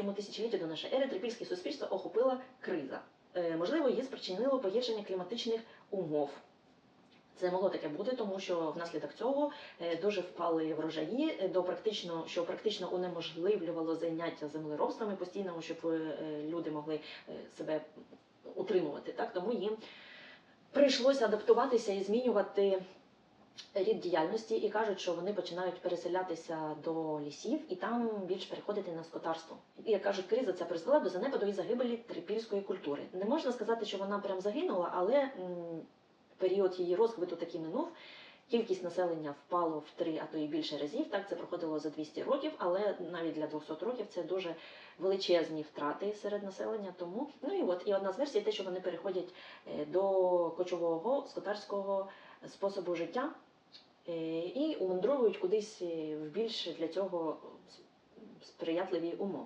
третьому тисячолітті до нашої ери трипільське суспільство охопила криза. Е, Можливо, її спричинило погіршення кліматичних умов. Це могло таке бути, тому що внаслідок цього е, дуже впали врожаї, е, до практично, що практично унеможливлювало заняття землеробствами постійному, щоб люди могли себе утримувати. Так? Тому їм прийшлося адаптуватися і змінювати рід діяльності, і кажуть, що вони починають переселятися до лісів і там більш переходити на скотарство. І як кажуть, криза ця призвела до занепаду і загибелі трипільської культури. Не можна сказати, що вона прям загинула, але м, період її розквиту таки минув. Кількість населення впало в три, а то і більше разів. Так це проходило за 200 років, але навіть для 200 років це дуже величезні втрати серед населення. Тому ну і от і одна з версій, те, що вони переходять е, до кочового скотарського способу життя і кудись е, в більш для цього сприятливі умови.